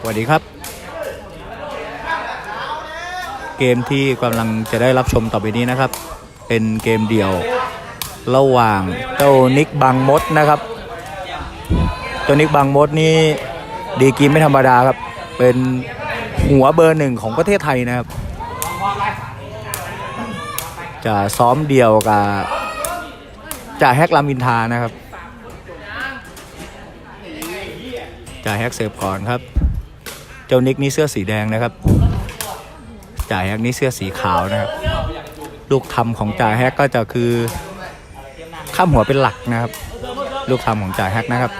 สวัสดีครับ เกมที่กำลังจะได้รับชมต่อไปนี้นะครับ เป็นเกมเดี่ยวระหว่างเจ้านิกบังมดนะครับเจ้านิกบังมดนี่ดีกรีไม่ธรรมดาครับ เป็นหัวเบอร์หนึ่งของประเทศไทยนะครับ จะซ้อมเดี่ยวกับจ่าแฮกลามินทานะครับจ่าแฮกเสิร์ฟก่อนครับ เจ้านิกนี่เสื้อสีแดงนะครับ จ่าแฮกนี่เสื้อสีขาวนะครับ ลูกทำของจ่าแฮกก็จะคือข้ามหัวเป็นหลักนะครับ ลูกทำของจ่าแฮกนะครับ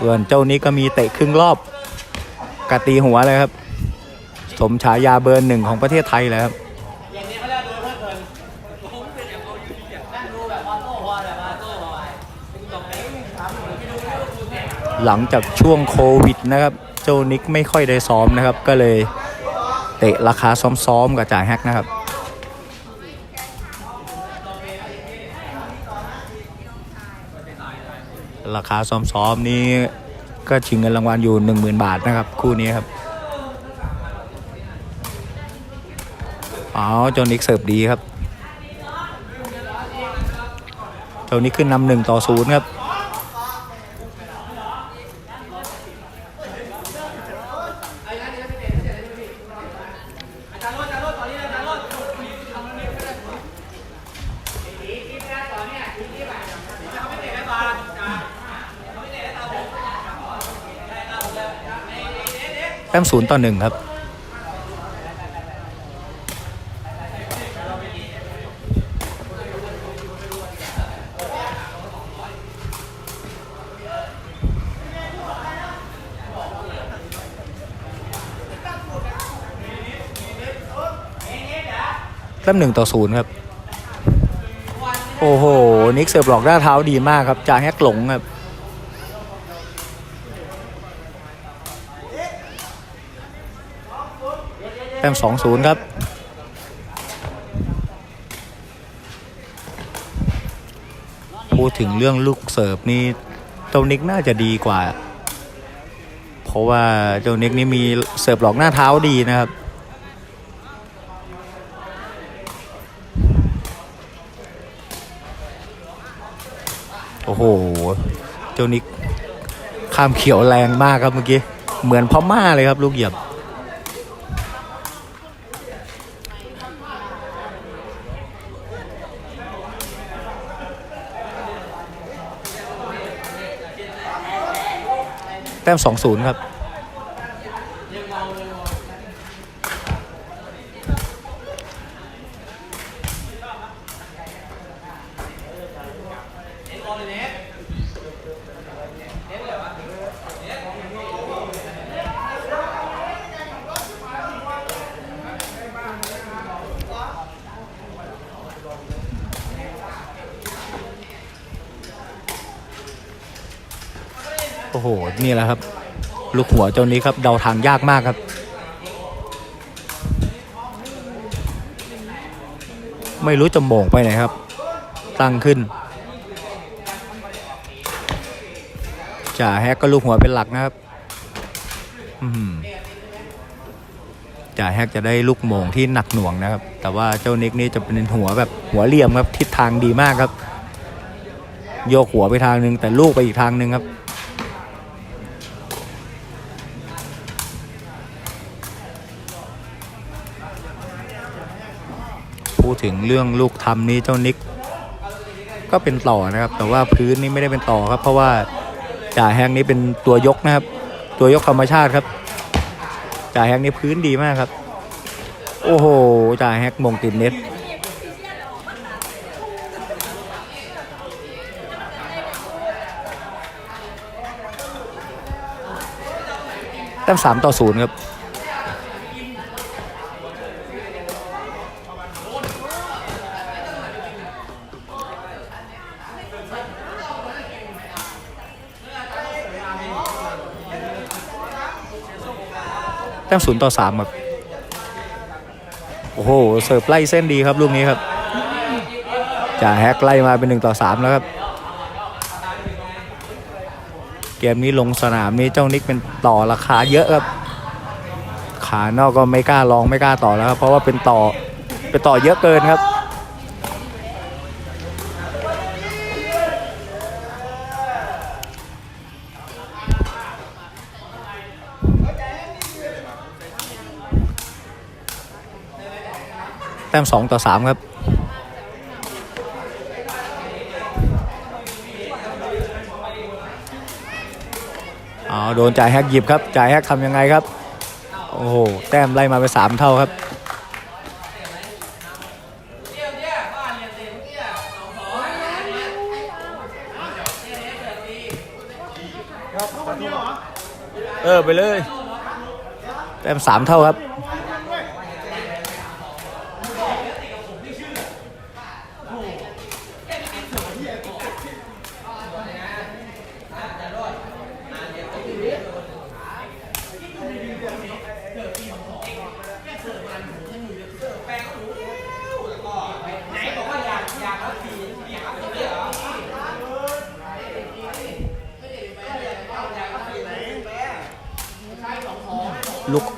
ส่วนเจ้านี้ก็มีเตะครึ่งรอบกะตีหัวเลยครับ สมฉายาเบอร์หนึ่งของประเทศไทยเลยครับ หลังจากช่วงโควิดนะครับเจ้านิกไม่ค่อยได้ซ้อมนะครับ ก็เลยเตะราคาซ้อมๆกับจ่ายแฮกนะครับราคาซ้อมๆนี้ก็ชิงเงินรางวัลอยู่ 10,000 บาทนะครับ คู่นี้ครับอ๋อเจ้านิกเสิร์ฟดีครับเจ้านิกขึ้นนำหนึ่งต่อศูนย์ครับ มศูนย์ต่อหนึ่งครับ แต้มหนึ่งต่อศูนย์ครับ โอ้โห นิกเสิร์ฟหลอกหน้าเท้าดีมากครับจ่าแฮกหลงครับ แต้มสองศูนย์ครับพูดถึงเรื่องลูกเสิร์ฟนี่เจ้านิกน่าจะดีกว่า เพราะว่าเจ้านิกนี่มีเสิร์ฟหลอกหน้าเท้าดีนะครับ โอ้โห เจ้านิกข้ามเขียวแรงมากครับเมื่อกี้ เหมือนพม่าเลยครับลูกเหยียบ แต้ม 2-0 ครับ โอ้โห นี่แหละครับ ลูกหัวเจ้านี้ครับเดาทางยากมากครับ ไม่รู้จะโมงไปไหนครับ ตั้งขึ้นจ่าแฮกก็ลูกหัวเป็นหลักนะครับจ่าแฮกจะได้ลูกโมงที่หนักหน่วงนะครับ แต่ว่าเจ้านิกนี่จะเป็นหัวแบบหัวเหลี่ยมครับทิศทางดีมากครับ โยกหัวไปทางหนึ่งแต่ลูกไปอีกทางหนึ่งครับ พูดถึงเรื่องลูกทำนี้เจ้านิก ก็เป็นต่อนะครับ แต่ว่าพื้นนี่ไม่ได้เป็นต่อครับ เพราะว่าจ่าแฮงนี้เป็นตัวยกนะครับ ตัวยกธรรมชาติครับจ่าแฮงนี่พื้นดีมากครับ โอ้โหจ่าแฮกมงติดเน็ตแต้มสามต่อศูนย์ครับ แต้มศูนย์ต่อสามครับโอ้โหเสิร์ฟไล่เส้นดีครับลูกนี้ครับจะแฮกไล่มาเป็นหนึ่งต่อสามแล้วครับ เกมนี้ลงสนามนี้เจ้านิกเป็นต่อราคาเยอะครับ ขานอกก็ไม่กล้าลองไม่กล้าต่อแล้วครับ เพราะว่าเป็นต่อเป็นต่อเยอะเกินครับ แต้มสองต่อสามครับอ๋อโดนจ่ายแฮกหยิบครับจ่ายแฮกทำยังไงครับ โอ้โห แต้มไล่มาไปสามเท่าครับเออ ไปเลย แต้มสามเท่าครับ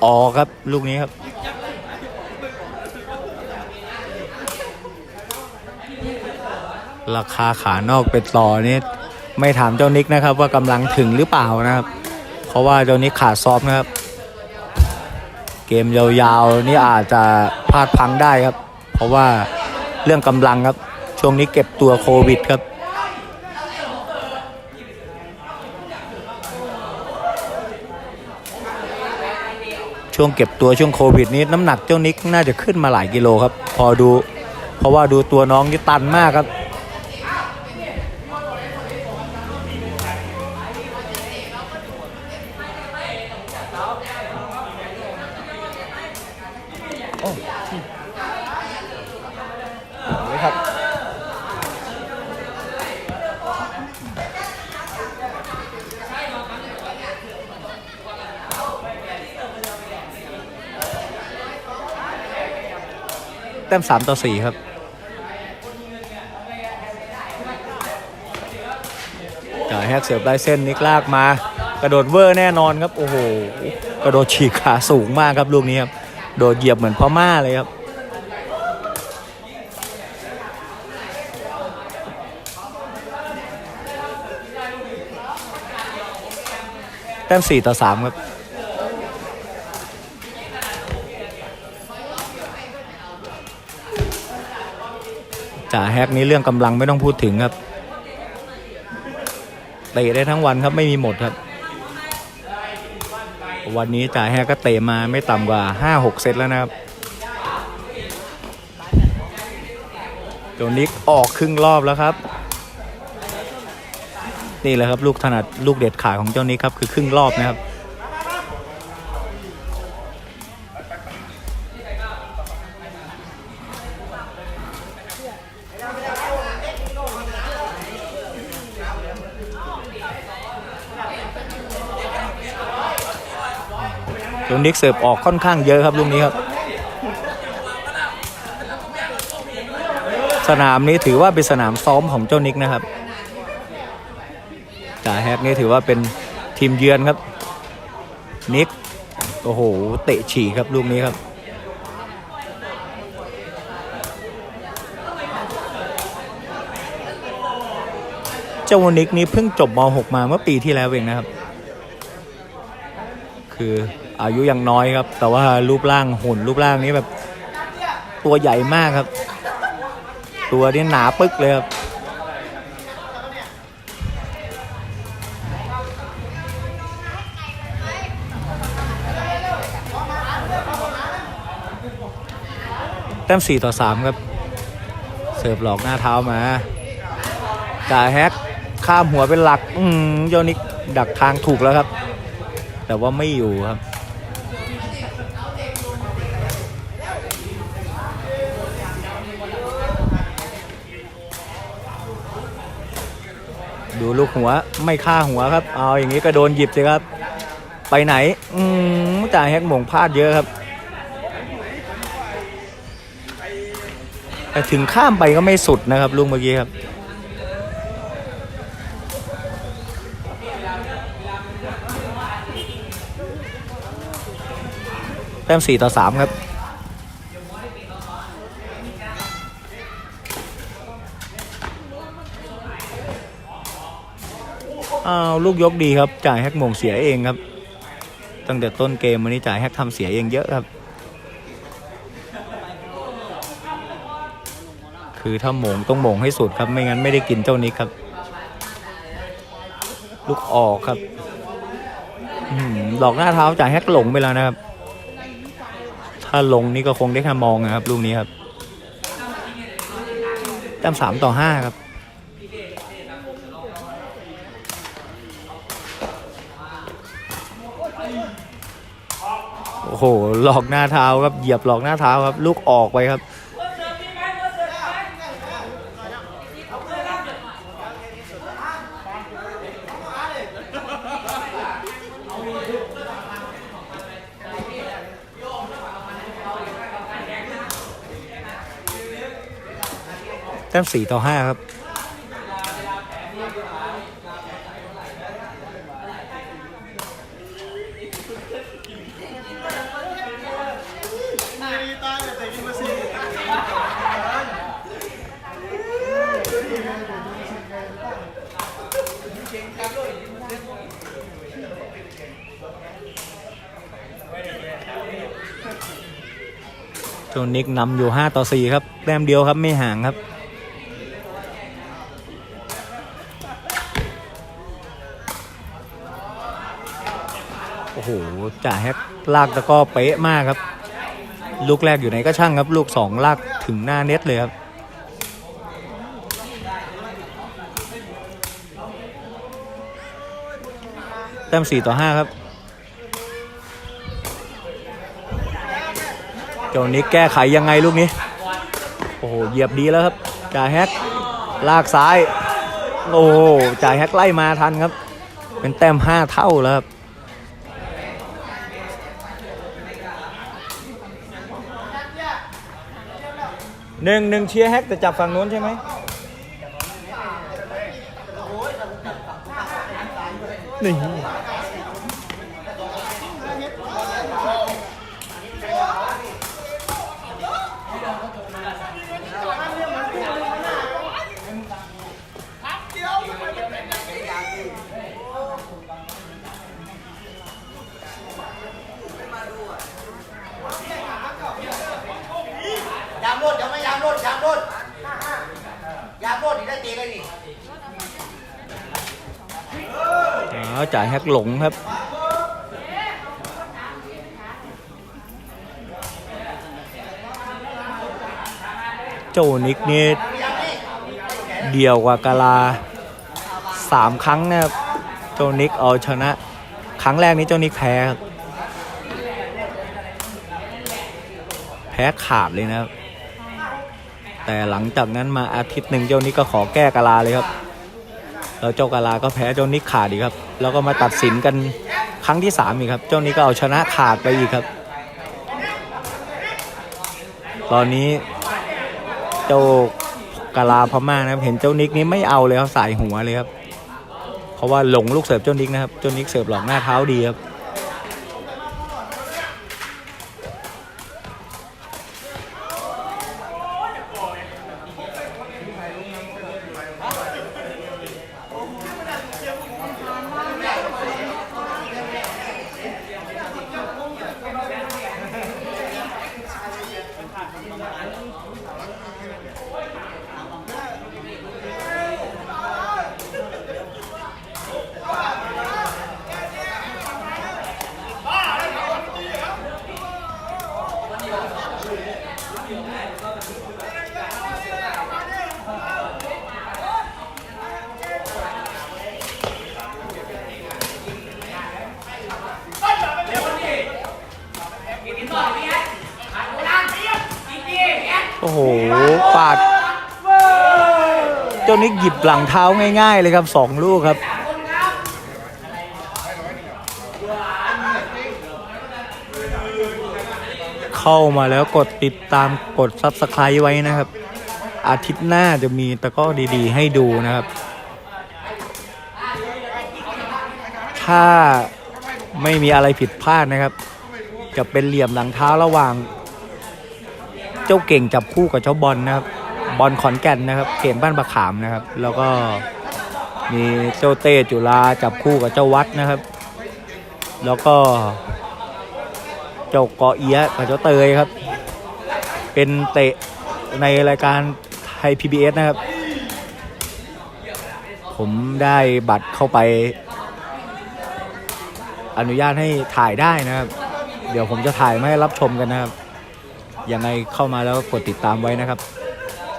ลูกอครับ ลูกนี้ครับ ราคาขานอกเป็นต่อนี่ไม่ถามเจ้านิกนะครับ ว่ากำลังถึงหรือเปล่านะครับ เพราะว่าเจ้านิกขาดซ้อมนะครับ เกมยาวๆนี่อาจจะพลาดพังได้ครับ เพราะว่าเรื่องกำลังครับ ช่วงนี้เก็บตัวโควิดครับ ช่วงเก็บตัวช่วงโควิดนี้น้ำหนักเจ้านิกน่าจะขึ้นมาหลายกิโลครับ พอดู เพราะว่าดูตัวน้องนี่ตันมากครับ ต้มสามต่อสี่ครับจ่ายแฮกเสียบได้เส้นนิกลากมา กระโดดเวอร์แน่นอนครับโอ้โหกระโดดฉีกขาสูงมากครับลูกนี้ครับโดดเหยียบเหมือนพ่อม่าเลยครับแต้ม4ต่อ3ครับ จ่าแฮกนี้เรื่องกำลังไม่ต้องพูดถึงครับเตะได้ทั้งวันครับไม่มีหมดครับ วันนี้จ่าแฮกก็เตะมาไม่ต่ำกว่า 5-6 เซตแล้วนะครับโจนิกออกครึ่งรอบแล้วครับนี่แหละครับลูกถนัดลูกเด็ดขาดของเจ้านี้ครับคือครึ่งรอบนะครับ นิกเสิร์ฟออกค่อนข้างเยอะครับลูกนี้ครับ สนามนี้ถือว่าเป็นสนามซ้อมของเจ้านิกนะครับจ่าแฮกนี่ถือว่าเป็นทีมเยือนครับ นิกโอ้โหเตะฉี่ครับลูกนี้ครับเจ้านิกนี้เพิ่งจบม .6 มาเมื่อปีที่แล้วเองนะครับ คือ อายุยังน้อยครับ แต่ว่ารูปร่างหุ่นรูปร่างนี้แบบตัวใหญ่มากครับ ตัวนี้หนาปึ๊กเลยครับแต้ม4ต่อ 3 ครับ เสิร์ฟหลอกหน้าเท้ามาจ่าแฮกข้ามหัวเป็นหลัก อืมโยนิกดักทางถูกแล้วครับ แต่ว่าไม่อยู่ครับ ดูลูกหัวไม่ฆ่าหัวครับ เอาอย่างนี้ก็โดนหยิบสิครับ ไปไหน อืมจ่าแฮกหม่งพลาดเยอะครับ แต่ถึงข้ามไปก็ไม่สุดนะครับลูกเมื่อกี้ครับแต้มสี่ต่อสามครับาวลูกยกดีครับ จ่ายแฮกมงเสียเองครับ ตั้งแต่ต้นเกมวันนี้จ่ายแฮกทำเสียเองเยอะครับ คือถ้าหมงต้องหมงให้สุดครับ ไม่งั้นไม่ได้กินเจ้านิกครับ ลูกออกครับหือดอกหน้าเท้าจ่ายแฮกหลงไปแล้วนะครับ ถ้าลงนี่ก็คงได้แค่มองนะครับลูกนี้ครับแต้มสามต่อห้าครับ โอ้โหหลอกหน้าเท้าครับเหยียบหลอกหน้าเท้าครับ ลูกออกไปครับแต้มสี่ต่อห้าครับ นิกนำอยู่ 5 ต่อ 4 ครับแต้มเดียวครับไม่ห่างครับ โอ้โหจ่าแฮกลากตะก้อเป๊ะมากครับ ลูกแรกอยู่ไหนก็ช่างครับ ลูกสองลากถึงหน้าเน็ตเลยครับแต้ม4ต่อ 5 ครับ เจ้านิกแก้ไขยังไงลูกนี้ โอ้โหเหยียบดีแล้วครับจ่าแฮกลากซ้าย โอ้โหจ่าแฮกไล่มาทันครับ เป็นแต้มห้าเท่าแล้วครับหนึ่งหนึ่งเชียร์แฮกแต่จับฝั่งนู้นใช่ไหมนี่ ถเดี๋ยวไม่ยามรถยามรถยามรถนี่ได้ตีเลยนี่อ้าวจ่ายแฮกหลงครับโจนิกนี่เดียวกว่ากาลาสามครั้งนะครับโจนิกเอาชนะ ครั้งแรกนี้เจ้านิกแพ้ครับแพ้ขาดเลยนะครับ แต่หลังจากนั้นมาอาทิตย์หนึ่งเจ้านิกก็ขอแก้กาลาเลยครับ แล้วเจ้ากาลาก็แพ้เจ้านิกขาดอีกครับ แล้วก็มาตัดสินกันครั้งที่สามอีกครับ เจ้านิกก็เอาชนะขาดไปอีกครับ ตอนนี้เจ้ากาลาพม่านะครับเห็นเจ้านิกนี้ไม่เอาเลยครับสายหัวเลยครับ เพราะว่าหลงลูกเสิร์ฟเจ้านิกนะครับ เจ้านิกเสิร์ฟหลอกหน้าเท้าดีครับ โอ้โห ปาด เจ้านิก หลังเท้าง่าย ๆ เลยครับสองลูกครับเข้ามาแล้วกดติดตามกด Subscribe ไว้นะครับ อาทิตย์หน้าจะมีตะก้อดีๆ ให้ดูนะครับ ถ้าไม่มีอะไรผิดพลาดนะครับ จะเป็นเหลี่ยมหลังเท้าระหว่าง เจ้าเก่งจับคู่กับเจ้าบอลนะครับ บอลขอนแก่นนะครับเก่งบ้านประขามนะครับ แล้วก็มีเจ้าเต้จุฬาจับคู่กับเจ้าวัดนะครับ แล้วก็ เจ้าเกาะเอียกับเจ้าเตยครับ เป็นเตะในรายการไทย PBS นะครับ ผมได้บัตรเข้าไป อนุญาตให้ถ่ายได้นะครับ เดี๋ยวผมจะถ่ายมาให้รับชมกันนะครับยังไงเข้ามาแล้วกดติดตามไว้นะครับ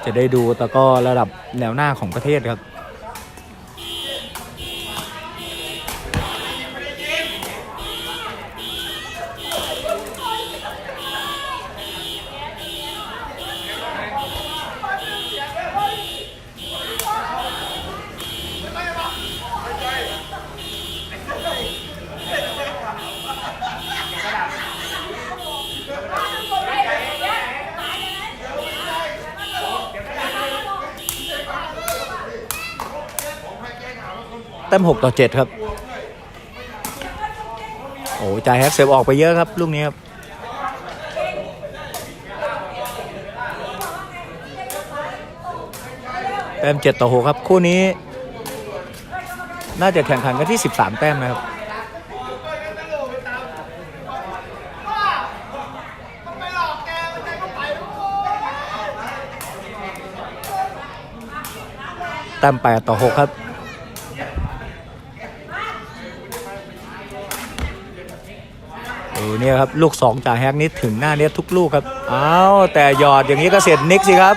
จะได้ดูตะก้อระดับแนวหน้าของประเทศครับ แต้มหกต่อเจ็ดครับ โอ้จ่ายแฮกเซฟออกไปเยอะครับ ลูกนี้ครับแต้มเจ็ดต่อหกครับ คู่นี้ น่าจะแข่งขันกันที่13แต้มนะครับแต้มแปดต่อหกครับ โอ้เนี่ยครับลูกสองจากแฮกนี่ถึงหน้าเน็ตทุกลูกครับอ้าวแต่หยอดอย่างนี้ก็เสร็จนิกสิครับ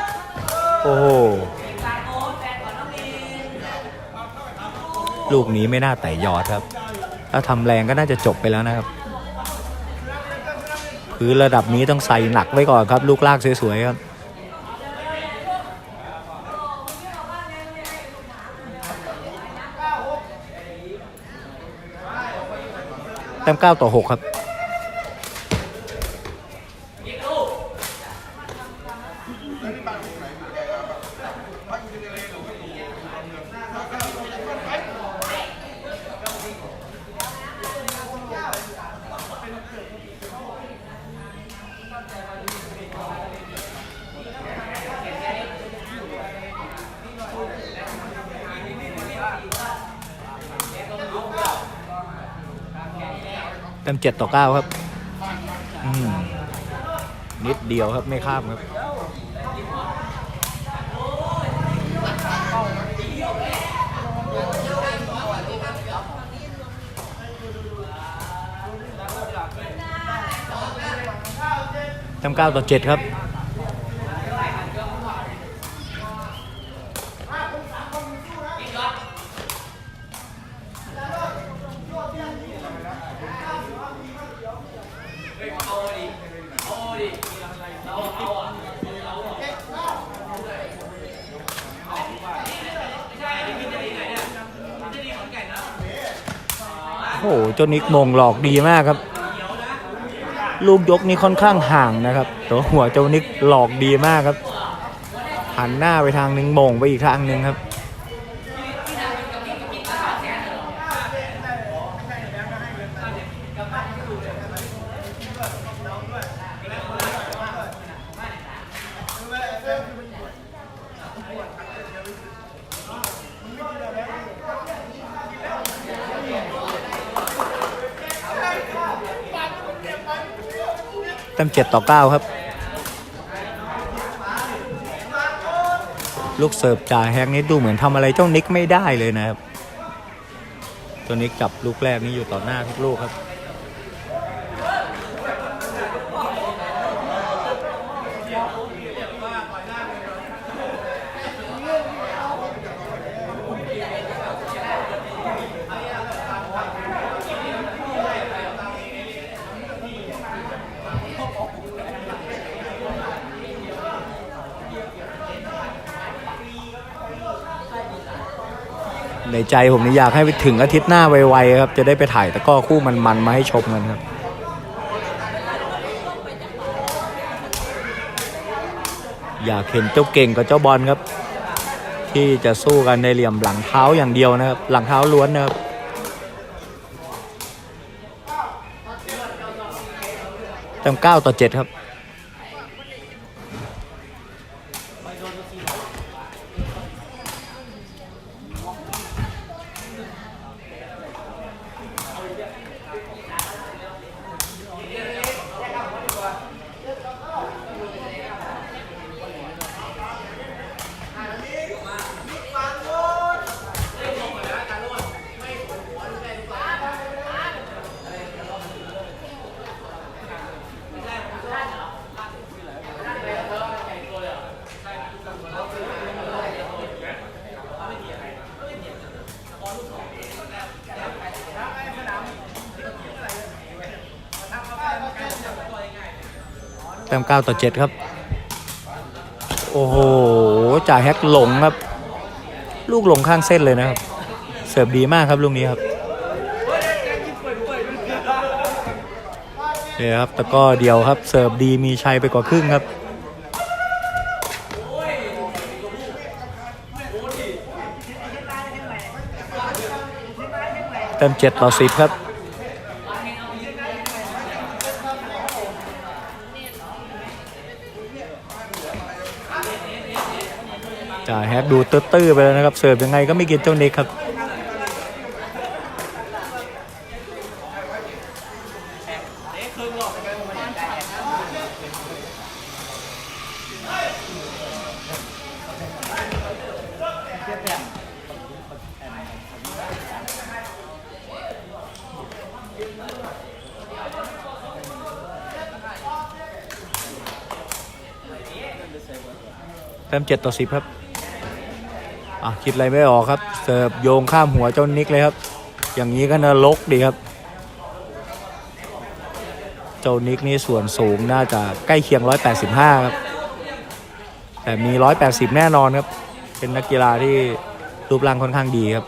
โอ้โหลูกนี้ไม่น่าแต่หยอดครับ ถ้าทำแรงก็น่าจะจบไปแล้วนะครับคือระดับนี้ต้องใส่หนักไว้ก่อนครับ ลูกลากสวยๆครับแต้ม9ต่อ 6 ครับ แต้ม7ต่อเก้าครับนิดเดียวครับไม่ข้ามครับจำเก้าต่อเจ็ดครับ หเจ้านิกมงหลอกดีมากครับ ลูกยกนี้ค่อนข้างห่างนะครับแต่ว่าหัวเจ้านิกหลอกดีมากครับหันหน้าไปทางหนึ่งมงไปอีกทางหนึ่งครับ แต้มเจ็ดต่อเก้าครับ ลูกเสิร์ฟจ่าแฮงนี้ดูเหมือนทำอะไรเจ้านิกไม่ได้เลยนะครับ ตัวนิกจับลูกแรกนี้อยู่ต่อหน้าทุกลูกครับ ใจผมนี่อยากให้ไปถึงอาทิตย์หน้าไวๆครับ จะได้ไปถ่ายตะก้อคู่มันๆมาให้ชมกันครับอยากเห็นเจ้าเก่งกับเจ้าบอลครับ ที่จะสู้กันในเหลี่ยมหลังเท้าอย่างเดียวนะครับ หลังเท้าล้วนนะครับจำเก้าต่อเจ็ดครับ มเก้าต่อเจ็ดครับ โอ้โหจ่าแฮกหลงครับ ลูกหลงข้างเส้นเลยนะครับ เสิร์ฟดีมากครับลูกนี้ครับเนี่ยครับตะกร้อเดียวครับ เสิร์ฟดีมีชัยไปกว่าครึ่งครับเต็มเจ็ดต่อสิบครับ จ่าแฮกดูตื้อๆไปแล้วนะครับ เสิร์ฟยังไงก็ไม่กินเจ้าเน็กครับเต็มเจ็ดต่อสิบครับ อะคิดอะไรไม่ออกครับ เสิร์ฟโยงข้ามหัวเจ้านิกเลยครับ อย่างนี้ก็นรกดีครับ เจ้านิกนี่ส่วนสูงน่าจะใกล้เคียง 185 ครับ แต่มี 180 แน่นอนครับ เป็นนักกีฬาที่รูปร่างค่อนข้างดีครับ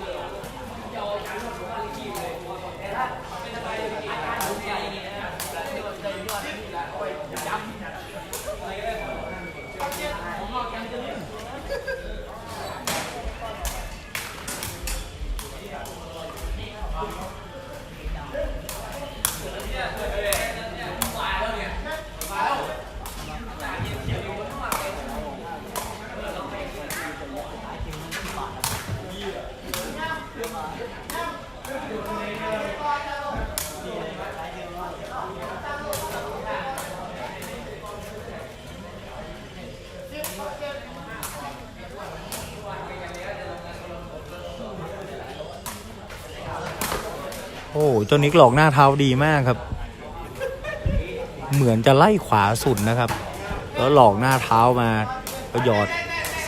อ้เจ้านิกหลอกหน้าเท้าดีมากครับ เหมือนจะไล่ขวาสุดนะครับ แล้วหลอกหน้าเท้ามาก็หยอด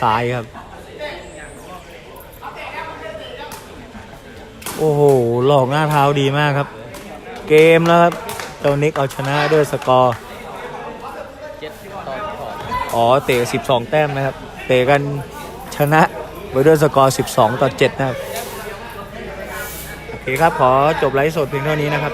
ซ้ายครับ โอ้โหหลอกหน้าเท้าดีมากครับ เกมแล้วครับเจ้านิกเอาชนะด้วยสกอร์เจ็ดต่อสองอ๋อเตะ 12 แต้มนะครับ เตะกันชนะไปด้วยสกอร์ 12 ต่อ 7 นะครับ ครับขอจบไลฟ์สดเพียงเท่านี้นะครับ